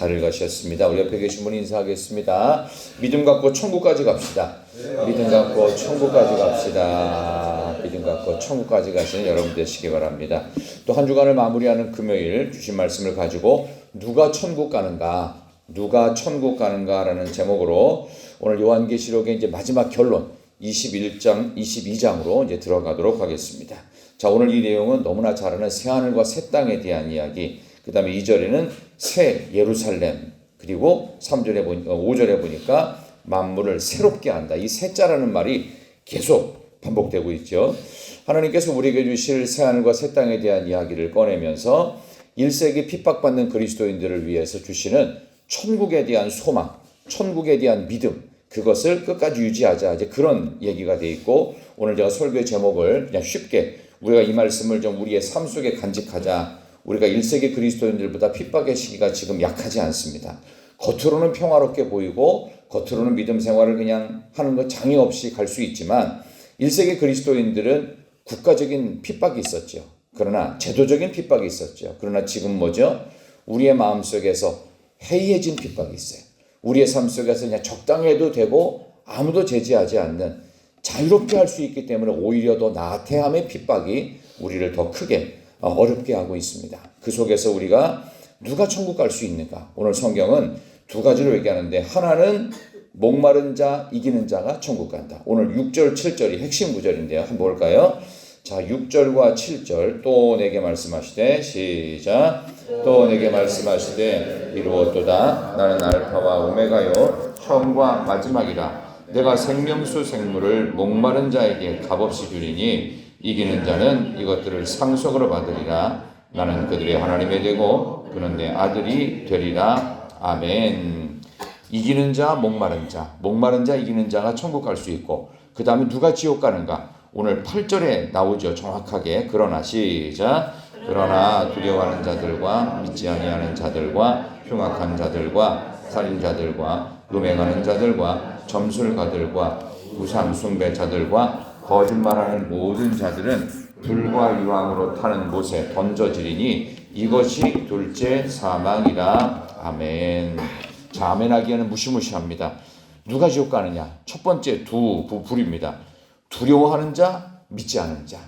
잘 읽으셨습니다. 우리 옆에 계신 분 인사하겠습니다. 믿음 갖고 천국까지 갑시다. 믿음 갖고 천국까지 갑시다. 믿음 갖고 천국까지 가시는 여러분 되시기 바랍니다. 또 한 주간을 마무리하는 금요일 주신 말씀을 가지고 누가 천국 가는가, 누가 천국 가는가라는 제목으로 오늘 요한계시록의 이제 마지막 결론 21장, 22장으로 이제 들어가도록 하겠습니다. 자, 오늘 이 내용은 너무나 잘 아는 새하늘과 새 땅에 대한 이야기, 그 다음에 2절에는 새 예루살렘, 그리고 3절에 보니까, 5절에 보니까 만물을 새롭게 한다. 이 새자라는 말이 계속 반복되고 있죠. 하나님께서 우리에게 주실 새하늘과 새 땅에 대한 이야기를 꺼내면서 1세기 핍박받는 그리스도인들을 위해서 주시는 천국에 대한 소망, 천국에 대한 믿음, 그것을 끝까지 유지하자. 이제 그런 얘기가 돼 있고 오늘 제가 설교의 제목을 그냥 쉽게 우리가 이 말씀을 좀 우리의 삶 속에 간직하자. 우리가 1세기 그리스도인들보다 핍박의 시기가 지금 약하지 않습니다. 겉으로는 평화롭게 보이고 겉으로는 믿음 생활을 그냥 하는 것 장애 없이 갈 수 있지만 1세기 그리스도인들은 국가적인 핍박이 있었죠. 그러나 제도적인 핍박이 있었죠. 그러나 지금 뭐죠? 우리의 마음 속에서 해이해진 핍박이 있어요. 우리의 삶 속에서 그냥 적당해도 되고 아무도 제지하지 않는 자유롭게 할 수 있기 때문에 오히려 더 나태함의 핍박이 우리를 더 크게 어렵게 하고 있습니다. 그 속에서 우리가 누가 천국 갈 수 있는가? 오늘 성경은 두 가지로 얘기하는데 하나는 목마른 자, 이기는 자가 천국 간다. 오늘 6절, 7절이 핵심 구절인데요. 한번 볼까요? 자, 6절과 7절 또 내게 말씀하시되 시작 또 내게 말씀하시되 이루었도다 나는 알파와 오메가요 처음과 마지막이라 내가 생명수 생물을 목마른 자에게 값없이 주리니 이기는 자는 이것들을 상속으로 받으리라 나는 그들의 하나님이 되고 그는 내 아들이 되리라 아멘 이기는 자 목마른 자 목마른 자 이기는 자가 천국 갈 수 있고 그 다음에 누가 지옥 가는가 오늘 8절에 나오죠. 정확하게. 그러나 시작. 그러나 두려워하는 자들과 믿지 아니하는 자들과 흉악한 자들과 살인자들과 음행하는 자들과 점술가들과 우상 숭배자들과 거짓말하는 모든 자들은 불과 유황으로 타는 못에 던져지리니 이것이 둘째 사망이라 아멘. 자, 아멘하기에는 무시무시합니다. 누가 지옥 가느냐? 첫 번째 두 불입니다. 두려워하는 자, 믿지 않는 자.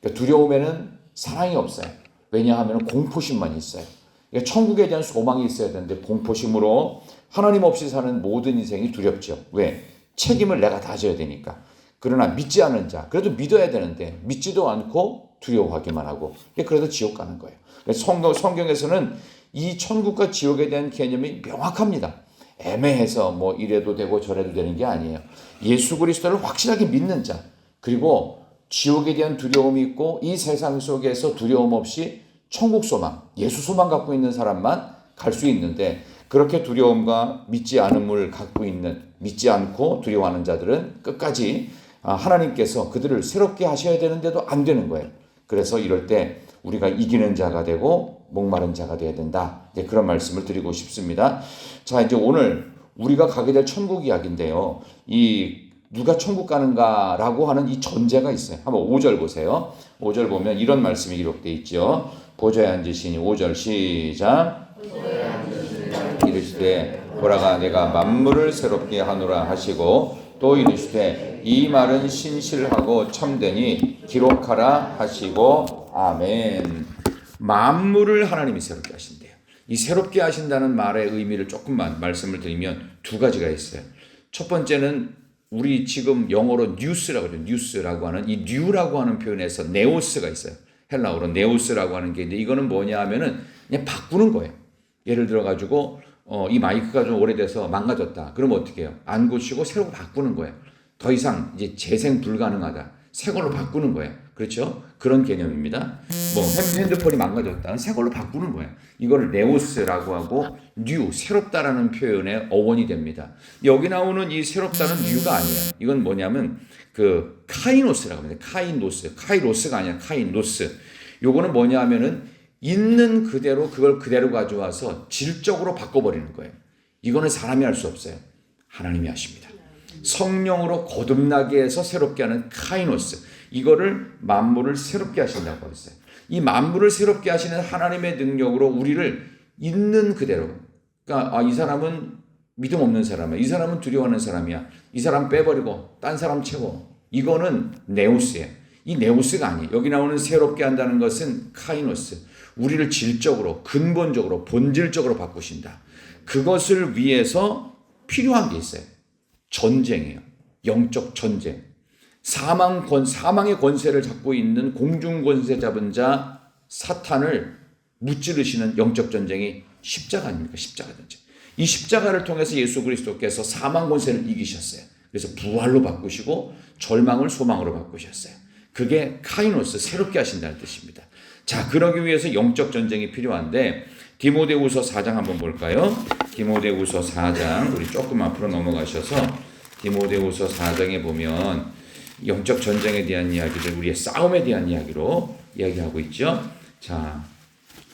그러니까 두려움에는 사랑이 없어요. 왜냐하면 공포심만 있어요. 그러니까 천국에 대한 소망이 있어야 되는데 공포심으로 하나님 없이 사는 모든 인생이 두렵죠. 왜? 책임을 내가 다 져야 되니까. 그러나 믿지 않는 자, 그래도 믿어야 되는데 믿지도 않고 두려워하기만 하고 그래도 지옥 가는 거예요. 성경, 성경에서는 이 천국과 지옥에 대한 개념이 명확합니다. 애매해서 뭐 이래도 되고 저래도 되는 게 아니에요. 예수 그리스도를 확실하게 믿는 자, 그리고 지옥에 대한 두려움이 있고 이 세상 속에서 두려움 없이 천국 소망, 예수 소망 갖고 있는 사람만 갈 수 있는데 그렇게 두려움과 믿지 않음을 갖고 있는 믿지 않고 두려워하는 자들은 끝까지 아, 하나님께서 그들을 새롭게 하셔야 되는데도 안 되는 거예요. 그래서 이럴 때 우리가 이기는 자가 되고 목마른 자가 되어야 된다. 네, 그런 말씀을 드리고 싶습니다. 자, 이제 오늘 우리가 가게 될 천국 이야기인데요. 이 누가 천국 가는가라고 하는 이 전제가 있어요. 한번 5절 보세요. 5절 보면 이런 말씀이 기록되어 있죠. 보좌에 앉으시니 5절 시작. 이르시되 보라가 내가 만물을 새롭게 하노라 하시고 또 이르시되 이 말은 신실하고 참되니 기록하라 하시고 아멘. 만물을 하나님이 새롭게 하신대요. 이 새롭게 하신다는 말의 의미를 조금만 말씀을 드리면 두 가지가 있어요. 첫 번째는 우리 지금 영어로 뉴스라고 그래요. 뉴스라고 하는 이 뉴라고 하는 표현에서 네오스가 있어요. 헬라어로 네오스라고 하는 게 있는데 이거는 뭐냐 하면은 그냥 바꾸는 거예요. 예를 들어 가지고 어, 이 마이크가 좀 오래돼서 망가졌다. 그러면 어떻게 해요? 안 고치고 새로 바꾸는 거예요. 더 이상 이제 재생 불가능하다. 새 걸로 바꾸는 거예요. 그렇죠? 그런 개념입니다. 뭐 핸드폰이 망가졌다. 새 걸로 바꾸는 거예요. 이거를 네오스라고 하고 뉴, 새롭다라는 표현의 어원이 됩니다. 여기 나오는 이 새롭다는 뉴가 아니에요. 이건 뭐냐면 그 카이노스라고 합니다. 카이노스. 카이로스가 아니라 카이노스. 요거는 뭐냐 하면은 있는 그대로 그걸 그대로 가져와서 질적으로 바꿔 버리는 거예요. 이거는 사람이 할 수 없어요. 하나님이 하십니다. 성령으로 거듭나게 해서 새롭게 하는 카이노스. 이거를 만물을 새롭게 하신다고 했어요. 이 만물을 새롭게 하시는 하나님의 능력으로 우리를 있는 그대로 그러니까 아, 이 사람은 믿음 없는 사람이야. 이 사람은 두려워하는 사람이야. 이 사람 빼버리고 딴 사람 채워. 이거는 네오스예요. 이 네오스가 아니에요. 여기 나오는 새롭게 한다는 것은 카이노스. 우리를 질적으로 근본적으로 본질적으로 바꾸신다. 그것을 위해서 필요한 게 있어요. 전쟁이에요. 영적 전쟁. 사망 권 사망의 권세를 잡고 있는 공중 권세 잡은 자 사탄을 무찌르시는 영적 전쟁이 십자가 아닙니까? 십자가 전쟁. 이 십자가를 통해서 예수 그리스도께서 사망 권세를 이기셨어요. 그래서 부활로 바꾸시고 절망을 소망으로 바꾸셨어요. 그게 카이노스 새롭게 하신다는 뜻입니다. 자, 그러기 위해서 영적 전쟁이 필요한데 디모데후서 4장 한번 볼까요? 디모데후서 4장 우리 조금 앞으로 넘어가셔서 디모데후서 4장에 보면 영적 전쟁에 대한 이야기들 우리의 싸움에 대한 이야기로 이야기하고 있죠. 자,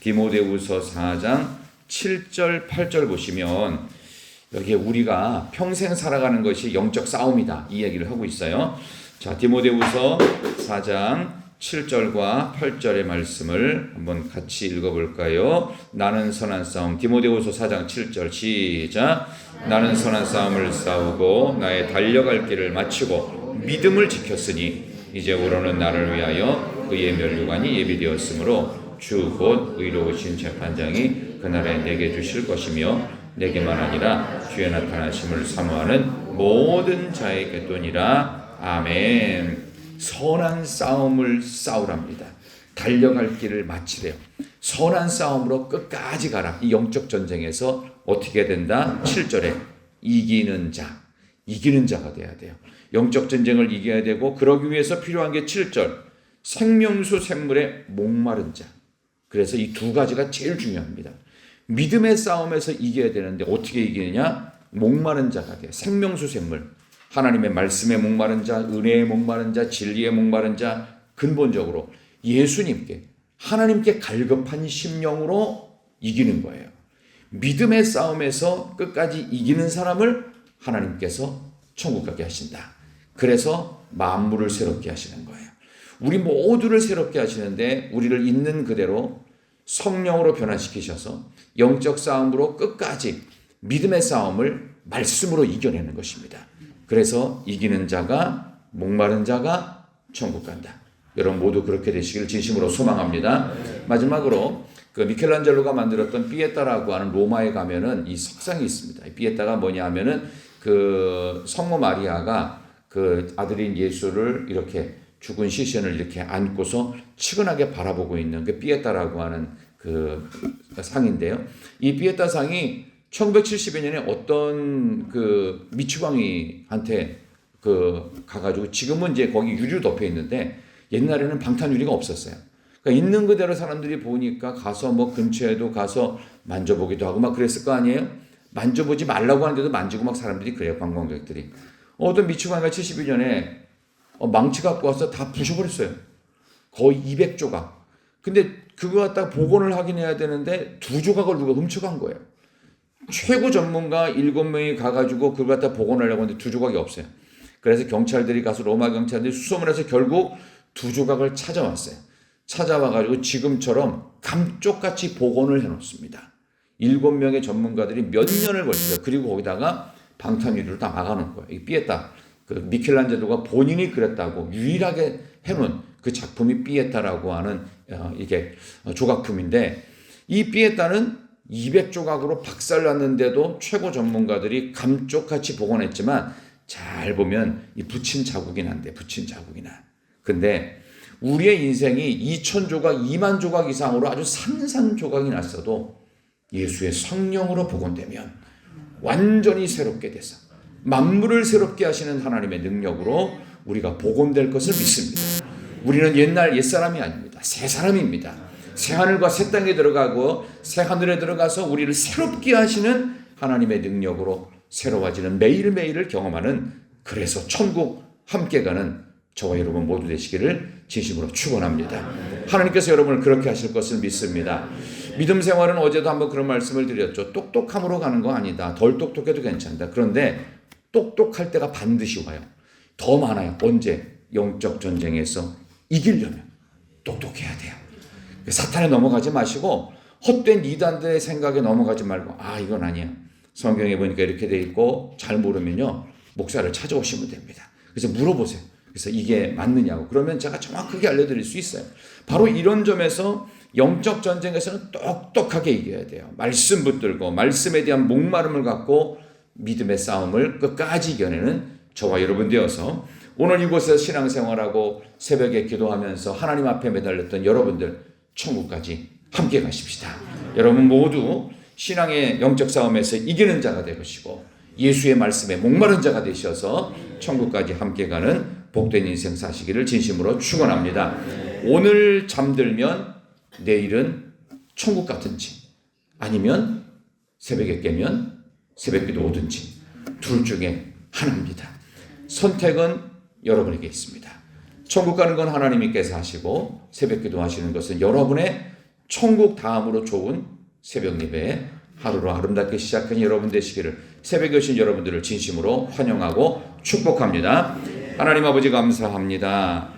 디모데후서 4장 7절 8절 보시면 여기에 우리가 평생 살아가는 것이 영적 싸움이다. 이 얘기를 하고 있어요. 자, 디모데후서 4장 7절과 8절의 말씀을 한번 같이 읽어볼까요? 나는 선한 싸움. 디모데후서 4장 7절 시작. 나는 선한 싸움을 싸우고 나의 달려갈 길을 마치고 믿음을 지켰으니 이제 우로는 나를 위하여 그의 멸류관이 예비되었으므로 주 곧 의로우신 재판장이 그날에 내게 주실 것이며 내게만 아니라 주의 나타나심을 사모하는 모든 자에게도니라 아멘. 선한 싸움을 싸우랍니다. 달려갈 길을 마치래요. 선한 싸움으로 끝까지 가라. 이 영적 전쟁에서 어떻게 된다? 7절에 이기는 자, 이기는 자가 돼야 돼요. 영적 전쟁을 이겨야 되고 그러기 위해서 필요한 게 7절. 생명수 샘물에 목마른 자. 그래서 이 두 가지가 제일 중요합니다. 믿음의 싸움에서 이겨야 되는데 어떻게 이기느냐? 목마른 자가 돼. 생명수 샘물. 하나님의 말씀에 목마른 자, 은혜에 목마른 자, 진리에 목마른 자, 근본적으로 예수님께 하나님께 갈급한 심령으로 이기는 거예요. 믿음의 싸움에서 끝까지 이기는 사람을 하나님께서 천국 가게 하신다. 그래서 만물을 새롭게 하시는 거예요. 우리 모두를 새롭게 하시는데 우리를 있는 그대로 성령으로 변화시키셔서 영적 싸움으로 끝까지 믿음의 싸움을 말씀으로 이겨내는 것입니다. 그래서 이기는 자가 목마른 자가 천국 간다. 여러분 모두 그렇게 되시기를 진심으로 소망합니다. 마지막으로 그 미켈란젤로가 만들었던 피에타라고 하는 로마에 가면은 이 석상이 있습니다. 이 피에타가 뭐냐면은 그 성모 마리아가 그 아들인 예수를 이렇게 죽은 시신을 이렇게 안고서 측은하게 바라보고 있는 그 피에타라고 하는 그 상인데요. 이 피에타 상이 1970여 년에 어떤 그 미추광이한테 그 가가지고 지금은 이제 거기 유리로 덮여 있는데 옛날에는 방탄 유리가 없었어요. 그러니까 있는 그대로 사람들이 보니까 가서 뭐 근처에도 가서 만져보기도 하고 막 그랬을 거 아니에요? 만져보지 말라고 하는데도 만지고 막 사람들이 그래요 관광객들이. 어떤 미추광이가 72년에 어, 망치 갖고 와서 다 부셔버렸어요. 거의 200조각. 근데 그거 갖다 복원을 하긴 해야 되는데 두 조각을 누가 훔쳐간 거예요. 최고 전문가 일곱 명이 가가지고 그걸 갖다 복원하려고 하는데 두 조각이 없어요. 그래서 경찰들이 가서 로마 경찰들이 수소문 해서 결국 두 조각을 찾아왔어요. 찾아와가지고 지금처럼 감쪽같이 복원을 해놓습니다. 일곱 명의 전문가들이 몇 년을 걸쳤어요. 그리고 거기다가 방탄유리를 다 막아놓은 거예요. 이 삐에타. 그 미켈란젤로가 본인이 그랬다고 유일하게 해놓은 그 작품이 삐에타라고 하는 어, 이게 조각품인데 이 삐에타는 200조각으로 박살났는데도 최고 전문가들이 감쪽같이 복원했지만 잘 보면 이 붙인 자국이 난데 붙인 자국이 나. 근데 우리의 인생이 2천 조각, 2만 조각 이상으로 아주 산산 조각이 났어도 예수의 성령으로 복원되면 완전히 새롭게 돼서 만물을 새롭게 하시는 하나님의 능력으로 우리가 복원될 것을 믿습니다. 우리는 옛날 옛 사람이 아닙니다. 새 사람입니다. 새 하늘과 새 땅에 들어가고 새 하늘에 들어가서 우리를 새롭게 하시는 하나님의 능력으로 새로워지는 매일매일을 경험하는 그래서 천국 함께 가는 저와 여러분 모두 되시기를 진심으로 축원합니다. 하나님께서 여러분을 그렇게 하실 것을 믿습니다. 믿음 생활은 어제도 한번 그런 말씀을 드렸죠. 똑똑함으로 가는 거 아니다. 덜 똑똑해도 괜찮다. 그런데 똑똑할 때가 반드시 와요. 더 많아요. 언제? 영적 전쟁에서 이기려면 똑똑해야 돼요. 사탄에 넘어가지 마시고 헛된 이단들의 생각에 넘어가지 말고 아 이건 아니야. 성경에 보니까 이렇게 돼 있고 잘 모르면요 목사를 찾아오시면 됩니다. 그래서 물어보세요. 그래서 이게 맞느냐고 그러면 제가 정확하게 알려드릴 수 있어요. 바로 이런 점에서 영적 전쟁에서는 똑똑하게 이겨야 돼요. 말씀 붙들고 말씀에 대한 목마름을 갖고 믿음의 싸움을 끝까지 이겨내는 저와 여러분 되어서 오늘 이곳에서 신앙생활하고 새벽에 기도하면서 하나님 앞에 매달렸던 여러분들 천국까지 함께 가십시다. 여러분 모두 신앙의 영적 싸움에서 이기는 자가 되시고 예수의 말씀에 목마른 자가 되셔서 천국까지 함께 가는 복된 인생 사시기를 진심으로 축원합니다. 오늘 잠들면 내일은 천국 같은지 아니면 새벽에 깨면 새벽기도 오든지 둘 중에 하나입니다. 선택은 여러분에게 있습니다. 천국 가는 건 하나님께서 하시고 새벽 기도 하시는 것은 여러분의 천국 다음으로 좋은 새벽 예배 하루로 아름답게 시작한 여러분 되시기를 새벽에 오신 여러분들을 진심으로 환영하고 축복합니다. 하나님 아버지 감사합니다.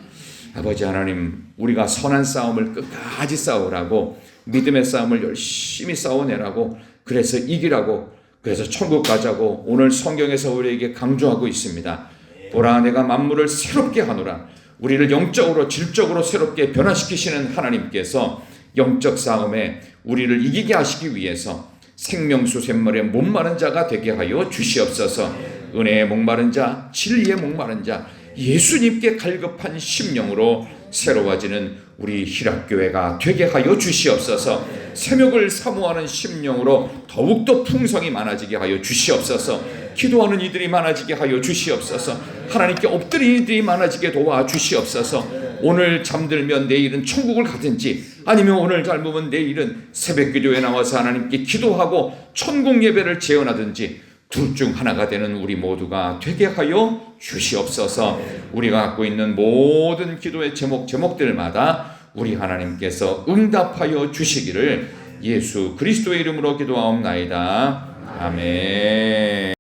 아버지 하나님 우리가 선한 싸움을 끝까지 싸우라고 믿음의 싸움을 열심히 싸워내라고 그래서 이기라고 그래서 천국 가자고 오늘 성경에서 우리에게 강조하고 있습니다. 보라 내가 만물을 새롭게 하노라 우리를 영적으로 질적으로 새롭게 변화시키시는 하나님께서 영적 싸움에 우리를 이기게 하시기 위해서 생명수 샘물에 목마른 자가 되게 하여 주시옵소서. 은혜의 목마른 자 진리의 목마른 자 예수님께 갈급한 심령으로 새로워지는 우리 희락교회가 되게 하여 주시옵소서. 새벽을 사모하는 심령으로 더욱더 풍성이 많아지게 하여 주시옵소서 기도하는 이들이 많아지게 하여 주시옵소서. 하나님께 엎드리는 이들이 많아지게 도와 주시옵소서. 오늘 잠들면 내일은 천국을 가든지 아니면 오늘 젊으면 내일은 새벽 기도에 나와서 하나님께 기도하고 천국 예배를 재현하든지 둘중 하나가 되는 우리 모두가 되게 하여 주시옵소서. 우리가 갖고 있는 모든 기도의 제목 제목들마다 우리 하나님께서 응답하여 주시기를 예수 그리스도의 이름으로 기도하옵나이다. 아멘